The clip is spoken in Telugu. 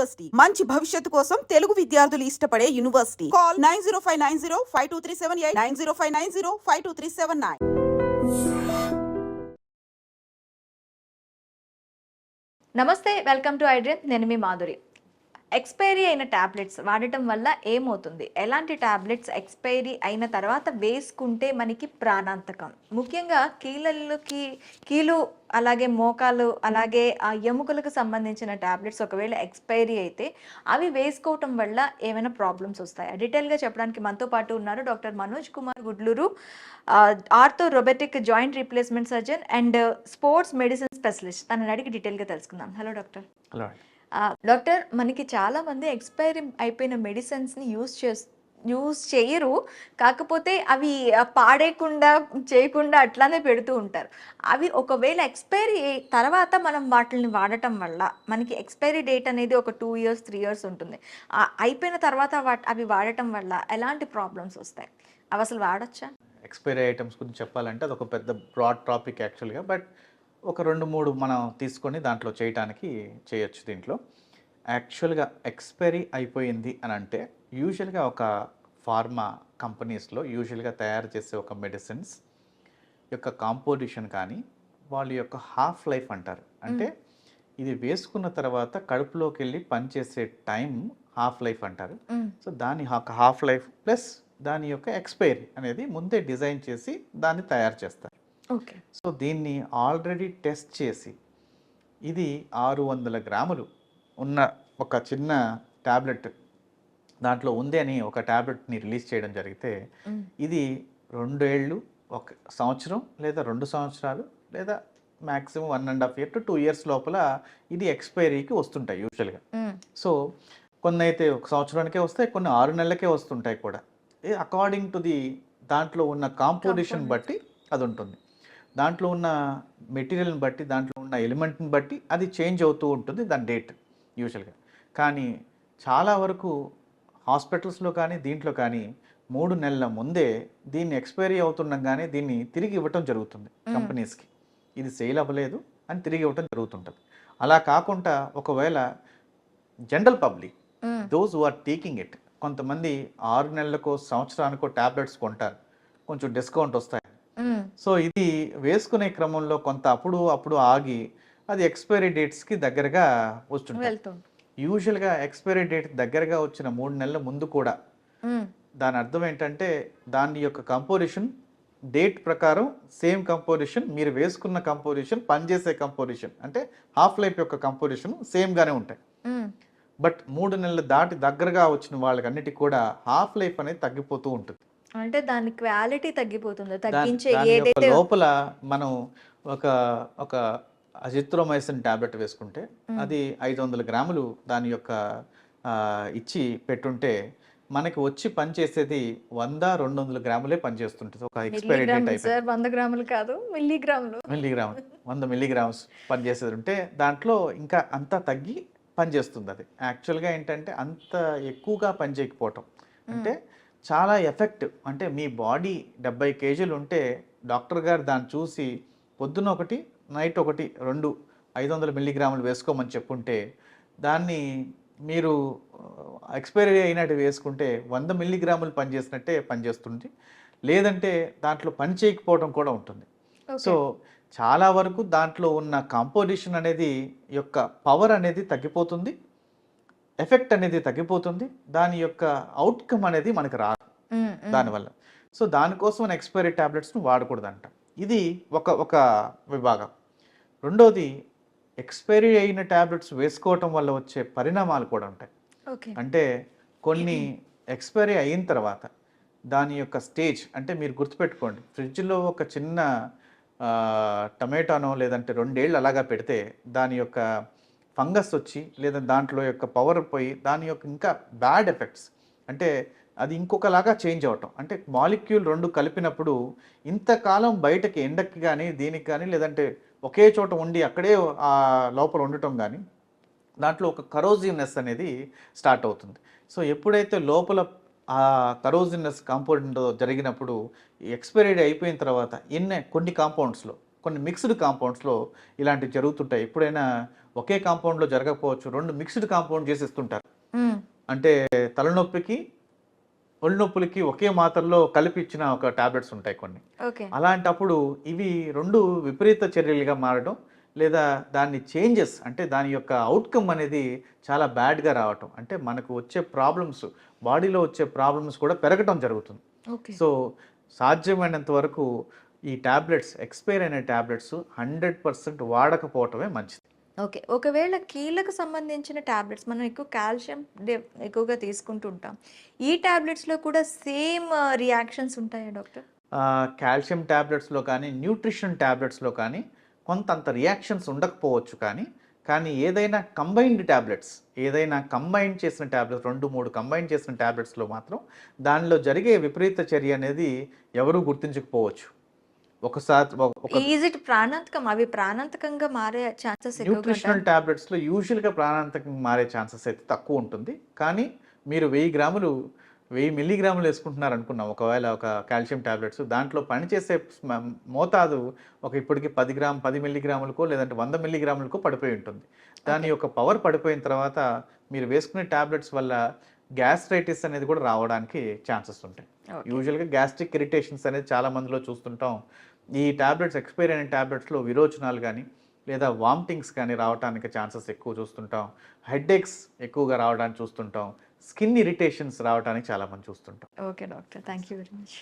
యూనివర్సిటీ. మంచి భవిష్యత్తు కోసం తెలుగు విద్యార్థులు ఇష్టపడే university. Call nine zero five nine zero five two three seven eight nine zero five nine zero five two three seven nine. నమస్తే వెల్కమ్ టు ఐడ్రియన్. నేను మీ మాధురి. ఎక్స్పైరీ అయిన ట్యాబ్లెట్స్ వాడటం వల్ల ఏమవుతుంది? ఎలాంటి ట్యాబ్లెట్స్ ఎక్స్పైరీ అయిన తర్వాత వేసుకుంటే మనకి ప్రాణాంతకం? ముఖ్యంగా కీళ్ళకి కీలు అలాగే మోకాలు అలాగే ఆ ఎముకలకు సంబంధించిన ట్యాబ్లెట్స్ ఒకవేళ ఎక్స్పైరీ అయితే అవి వేసుకోవటం వల్ల ఏమైనా ప్రాబ్లమ్స్ వస్తాయి? డీటెయిల్గా చెప్పడానికి మనతో పాటు ఉన్నారు doctor Manoj Kumar Gudluru ortho robotic joint replacement surgeon and sports medicine specialist. తనని అడిగి డీటెయిల్గా తెలుసుకుందాం. Hello doctor. హలో డాక్టర్ మనకి చాలామంది ఎక్స్పైరీ అయిపోయిన మెడిసిన్స్ని యూస్ చేస్ యూస్ చేయరు. కాకపోతే అవి పాడేయకుండా చేయకుండా అట్లానే పెడుతూ ఉంటారు. అవి ఒకవేళ ఎక్స్పైరీ తర్వాత మనం వాటిని వాడటం వల్ల మనకి ఎక్స్పైరీ డేట్ అనేది ఒక టూ ఇయర్స్ త్రీ ఇయర్స్ ఉంటుంది. అయిపోయిన తర్వాత వాట్ అవి వాడటం వల్ల ఎలాంటి ప్రాబ్లమ్స్ వస్తాయి? అవి అసలు వాడచ్చా? ఎక్స్పైరీ ఐటమ్స్ గురించి చెప్పాలంటే అది ఒక పెద్ద బ్రాడ్ టాపిక్ యాక్చువల్గా. బట్ ఒక రెండు మూడు మనం తీసుకొని దాంట్లో చేయటానికి చేయొచ్చు దీంట్లో. యాక్చువల్గా ఎక్స్పైరీ అయిపోయింది అని అంటే యూజువల్గా ఒక ఫార్మా కంపెనీస్లో యూజువల్గా తయారు చేసే ఒక మెడిసిన్స్ యొక్క కాంపోజిషన్ కానీ వాళ్ళ యొక్క హాఫ్ లైఫ్ అంటారు. అంటే ఇది వేసుకున్న తర్వాత కడుపులోకి వెళ్ళి పనిచేసే టైం హాఫ్ లైఫ్ అంటారు. సో దాని హాఫ్ లైఫ్ ప్లస్ దాని యొక్క ఎక్స్పైరీ అనేది ముందే డిజైన్ చేసి దాన్ని తయారు చేస్తారు. ఓకే. సో దీన్ని ఆల్రెడీ టెస్ట్ చేసి ఇది ఆరు వందల గ్రాములు ఉన్న ఒక చిన్న ట్యాబ్లెట్ దాంట్లో ఉంది అని ఒక ట్యాబ్లెట్ని రిలీజ్ చేయడం జరిగితే. ఇది రెండేళ్ళు ఒక సంవత్సరం లేదా రెండు సంవత్సరాలు లేదా maximum one and half year to two years లోపల ఇది ఎక్స్పైరీకి వస్తుంటాయి యూజువల్గా. సో కొన్ని అయితే ఒక సంవత్సరానికే వస్తాయి కొన్ని ఆరు నెలలకే వస్తుంటాయి కూడా. అకార్డింగ్ టు ది దాంట్లో ఉన్న కాంపోజిషన్ బట్టి అది ఉంటుంది దాంట్లో ఉన్న మెటీరియల్ని బట్టి దాంట్లో ఉన్న ఎలిమెంట్ని బట్టి అది చేంజ్ అవుతూ ఉంటుంది దాని డేట్ యూజువల్గా. కానీ చాలా వరకు హాస్పిటల్స్లో కానీ దీంట్లో కానీ మూడు నెలల ముందే దీన్ని ఎక్స్పైరీ అవుతుండగానే దీన్ని తిరిగి ఇవ్వటం జరుగుతుంది కంపెనీస్కి. ఇది సేల్ అవ్వలేదు అని తిరిగి ఇవ్వటం జరుగుతుంటుంది. అలా కాకుండా ఒకవేళ general public. Those who are taking it కొంతమంది ఆరు నెలలకో సంవత్సరానికో ట్యాబ్లెట్స్ కొంటారు. కొంచెం డిస్కౌంట్ వస్తాయి. సో ఇది వేసుకునే క్రమంలో కొంత అప్పుడు అప్పుడు ఆగి అది ఎక్స్పైరీ డేట్స్కి దగ్గరగా వెళ్తుంది యూజువల్గా ఎక్స్పైరీ డేట్ దగ్గరగా వచ్చిన మూడు నెలల ముందు కూడా. దాని అర్థం ఏంటంటే దాని యొక్క కంపోజిషన్ డేట్ ప్రకారం సేమ్ కంపోజిషన్ మీరు వేసుకున్న కంపోజిషన్ పనిచేసే కంపోజిషన్ అంటే హాఫ్ లైఫ్ యొక్క కంపోజిషన్ సేమ్గానే ఉంటాయి. బట్ మూడు నెలలు దాటి దగ్గరగా వచ్చిన వాళ్ళకన్నిటికి కూడా హాఫ్ లైఫ్ అనేది తగ్గిపోతూ ఉంటుంది అంటే దాని క్వాలిటీ తగ్గిపోతుంది. తగ్గించే ఏదైతే లోపల మనం ఒక ఒక అజిత్రోమైసిన్ టాబ్లెట్ వేసుకుంటే అది ఐదు వందల గ్రాములు దాని యొక్క ఇచ్చి పెట్టుంటే మనకి వచ్చి పనిచేసేది వంద రెండు వందల గ్రాములే పనిచేస్తుంటుంది ఒక ఎక్స్పైరీ డేట్ సార్? వంద గ్రాములు కాదు మిల్లీగ్రాములు. మిల్లీగ్రామ్ వంద మిల్లీగ్రామ్స్ పనిచేసేది ఉంటే దాంట్లో ఇంకా అంతా తగ్గి పనిచేస్తుంది అది. యాక్చువల్గా ఏంటంటే అంత ఎక్కువగా పనిచేయకపోవటం అంటే చాలా ఎఫెక్ట్. అంటే మీ బాడీ డెబ్బై కేజీలు ఉంటే డాక్టర్ గారు దాన్ని చూసి పొద్దున ఒకటి నైట్ ఒకటి రెండు ఐదు వందల మిల్లీగ్రాములు వేసుకోమని చెప్పుంటే దాన్ని మీరు ఎక్స్పైరీ అయినట్టు వేసుకుంటే వంద మిల్లీగ్రాములు పనిచేసినట్టే పనిచేస్తుంది లేదంటే దాంట్లో పని చేయకపోవడం కూడా ఉంటుంది. సో చాలా వరకు దాంట్లో ఉన్న కాంపోజిషన్ అనేది యొక్క పవర్ అనేది తగ్గిపోతుంది. ఎఫెక్ట్ అనేది తగ్గిపోతుంది. దాని యొక్క అవుట్కమ్ అనేది మనకి రాదు. దానివల్ల. సో దానికోసం ఎక్స్పైరీ ట్యాబ్లెట్స్ను వాడకూడదంట. ఇది ఒక ఒక విభాగం. రెండోది ఎక్స్పైరీ అయిన ట్యాబ్లెట్స్ వేసుకోవటం వల్ల వచ్చే పరిణామాలు కూడా ఉంటాయి. ఓకే. అంటే కొన్ని ఎక్స్పైరీ అయిన తర్వాత దాని యొక్క స్టేజ్ అంటే మీరు గుర్తుపెట్టుకోండి. ఫ్రిడ్జ్లో ఒక చిన్న టమాటానో లేదంటే రెండేళ్ళు అలాగా పెడితే దాని యొక్క ఫంగస్ వచ్చి లేదా దాంట్లో యొక్క పవర్ పోయి దాని యొక్క ఇంకా బ్యాడ్ ఎఫెక్ట్స్ అంటే అది ఇంకొకలాగా చేంజ్ అవటం. అంటే మాలిక్యూల్ రెండు కలిపినప్పుడు ఇంతకాలం బయటకి ఎండకి కానీ దీనికి కానీ లేదంటే ఒకే చోట ఉండి అక్కడే ఆ లోపల ఉండటం కానీ దాంట్లో ఒక కరోజివ్నెస్ అనేది స్టార్ట్ అవుతుంది. సో ఎప్పుడైతే లోపల ఆ కరోజినస్ కాంపౌండ్ జరిగినప్పుడు ఎక్స్పైరీ అయిపోయిన తర్వాత ఎన్నే కొన్ని కాంపౌండ్స్లో కొన్ని మిక్స్డ్ కాంపౌండ్స్లో ఇలాంటివి జరుగుతుంటాయి. ఎప్పుడైనా ఒకే కాంపౌండ్లో జరగకపోవచ్చు. రెండు మిక్స్డ్ కాంపౌండ్ చేసిస్తుంటారు. అంటే తలనొప్పికి ఒళ్ళు నొప్పులకి ఒకే మాత్రలో కలిపి ఇచ్చిన ఒక టాబ్లెట్స్ ఉంటాయి కొన్ని. అలాంటప్పుడు ఇవి రెండు విపరీత చర్యలుగా మారడం లేదా దాన్ని చేంజెస్ అంటే దాని యొక్క అవుట్కమ్ అనేది చాలా బ్యాడ్గా రావటం. అంటే మనకు వచ్చే ప్రాబ్లమ్స్ బాడీలో వచ్చే ప్రాబ్లమ్స్ కూడా పెరగటం జరుగుతుంది. సో సాధ్యమైనంత వరకు ఈ టాబ్లెట్స్ ఎక్స్పైర్ అయిన టాబ్లెట్స్ హండ్రెడ్ పర్సెంట్ వాడకపోవటమే మంచిది. ఓకే. ఒకవేళ కీళ్ళకు సంబంధించిన టాబ్లెట్స్ మనం ఎక్కువ కాల్షియం ఎక్కువగా తీసుకుంటూ ఉంటాం ఈ టాబ్లెట్స్లో కూడా సేమ్ రియాక్షన్స్ ఉంటాయా డాక్టర్? కాల్షియం టాబ్లెట్స్లో కానీ న్యూట్రిషన్ టాబ్లెట్స్లో కానీ కొంత అంత రియాక్షన్స్ ఉండకపోవచ్చు కానీ కానీ ఏదైనా కంబైన్డ్ టాబ్లెట్స్ ఏదైనా కంబైన్ చేసిన టాబ్లెట్స్ రెండు మూడు కంబైన్ చేసిన టాబ్లెట్స్లో మాత్రం దానిలో జరిగే విపరీత చర్య అనేది ఎవరూ గుర్తించకపోవచ్చు. ఒకసారి ఈజ్ ఇట్ ప్రాణాంతకం? అవి ప్రాణాంతకంగా మారే ఛాన్సెస్ న్యూట్రిషనల్ టాబ్లెట్స్లో యూజువల్గా ప్రాణాంతకం మారే ఛాన్సెస్ అయితే తక్కువ ఉంటుంది. కానీ మీరు వెయ్యి గ్రాములు వెయ్యి మిల్లీగ్రాములు వేసుకుంటున్నారు అనుకున్నాం. ఒకవేళ ఒక కాల్షియం టాబ్లెట్స్. దాంట్లో పనిచేసే మోతాదు ఒక ఇప్పటికి పది గ్రామ్ పది మిల్లీగ్రాములకో లేదంటే వంద మిల్లీగ్రాములకో పడిపోయి ఉంటుంది. దాని యొక్క పవర్ పడిపోయిన తర్వాత మీరు వేసుకునే టాబ్లెట్స్ వల్ల గ్యాస్ట్రైటిస్ అనేది కూడా రావడానికి ఛాన్సెస్ ఉంటాయి. యూజువల్గా గ్యాస్ట్రిక్ ఇరిటేషన్స్ అనేది చాలా మందిలో చూస్తుంటాం. ఈ టాబ్లెట్స్ ఎక్స్పైర్ అయిన టాబ్లెట్స్లో విరోచనాలు కానీ లేదా వామిటింగ్స్ కానీ రావడానికి ఛాన్సెస్ ఎక్కువ చూస్తుంటాం. హెడ్ఏక్స్ ఎక్కువగా రావడానికి చూస్తుంటాం. స్కిన్ ఇరిటేషన్స్ రావడానికి చాలా మంది చూస్తుంటాం. Okay doctor. Thank you very much.